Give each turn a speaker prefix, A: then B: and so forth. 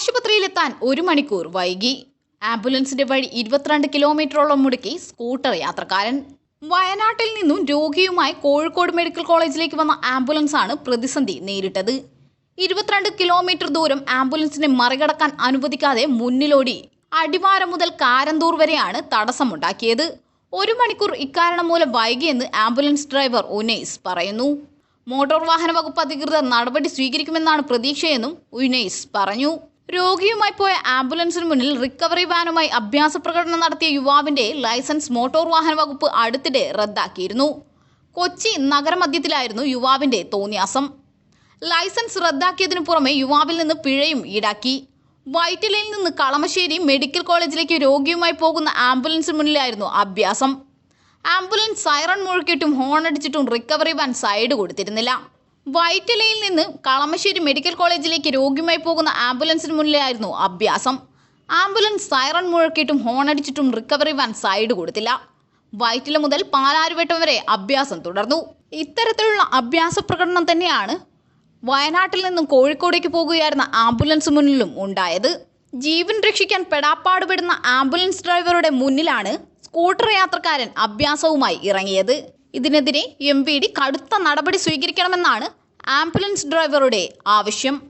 A: ആശുപത്രിയിലെത്താൻ ഒരു മണിക്കൂർ വൈകി. ആംബുലൻസിന്റെ വഴി ഇരുപത്തിരണ്ട് കിലോമീറ്ററോളം മുടക്കി സ്കൂട്ടർ യാത്രക്കാരൻ. വയനാട്ടിൽ നിന്നും രോഗിയുമായി കോഴിക്കോട് മെഡിക്കൽ കോളേജിലേക്ക് വന്ന ആംബുലൻസാണ് പ്രതിസന്ധി നേരിട്ടത്. ഇരുപത്തിരണ്ട് കിലോമീറ്റർ ദൂരം ആംബുലൻസിനെ മറികടക്കാൻ അനുവദിക്കാതെ മുന്നിലോടി. അടിവാരം മുതൽ കാരന്തൂർ വരെയാണ് തടസ്സമുണ്ടാക്കിയത്. ഒരു മണിക്കൂർ ഇക്കാരണം മൂലം വൈകിയെന്ന് ആംബുലൻസ് ഡ്രൈവർ ഉനൈസ് പറയുന്നു. മോട്ടോർ വാഹന വകുപ്പ് അധികൃതർ നടപടി സ്വീകരിക്കുമെന്നാണ് പ്രതീക്ഷയെന്നും ഉനൈസ് പറഞ്ഞു. രോഗിയുമായി പോയ ആംബുലൻസിന് മുന്നിൽ റിക്കവറി വാനുമായി അഭ്യാസ പ്രകടനം നടത്തിയ യുവാവിന്റെ ലൈസൻസ് മോട്ടോർ വാഹന വകുപ്പ് അടുത്തിടെ റദ്ദാക്കിയിരുന്നു. കൊച്ചി നഗരമധ്യത്തിലായിരുന്നു യുവാവിന്റെ തോന്നിയാസം. ലൈസൻസ് റദ്ദാക്കിയതിനു പുറമെ യുവാവിൽ നിന്ന് പിഴയും ഈടാക്കി. വൈറ്റിലയിൽ നിന്ന് കളമശ്ശേരി മെഡിക്കൽ കോളേജിലേക്ക് രോഗിയുമായി പോകുന്ന ആംബുലൻസിന് മുന്നിലായിരുന്നു അഭ്യാസം. ആംബുലൻസ് സൈറൺ മുഴക്കിയിട്ടും ഹോൺ അടിച്ചിട്ടും റിക്കവറി വാൻ സൈഡ് കൊടുത്തിരുന്നില്ല. വൈറ്റിലയിൽ നിന്ന് കളമശ്ശേരി മെഡിക്കൽ കോളേജിലേക്ക് രോഗിയുമായി പോകുന്ന ആംബുലൻസിന് മുന്നിലായിരുന്നു അഭ്യാസം. ആംബുലൻസ് സൈറൺ മുഴക്കിയിട്ടും ഹോണടിച്ചിട്ടും റിക്കവറി വാൻ സൈഡ് കൊടുത്തില്ല. വൈറ്റില മുതൽ പാലാരുവട്ടം വരെ അഭ്യാസം തുടർന്നു. ഇത്തരത്തിലുള്ള അഭ്യാസ പ്രകടനം തന്നെയാണ് വയനാട്ടിൽ നിന്നും കോഴിക്കോടേക്ക് പോകുകയായിരുന്ന ആംബുലൻസ് മുന്നിലും ഉണ്ടായത്. ജീവൻ രക്ഷിക്കാൻ പെടാപ്പാടുപെടുന്ന ആംബുലൻസ് ഡ്രൈവറുടെ മുന്നിലാണ് സ്കൂട്ടർ യാത്രക്കാരൻ അഭ്യാസവുമായി ഇറങ്ങിയത്. ഇതിനെതിരെ എം കടുത്ത നടപടി സ്വീകരിക്കണമെന്നാണ് ആംബുലൻസ് ഡ്രൈവറുടെ ആവശ്യം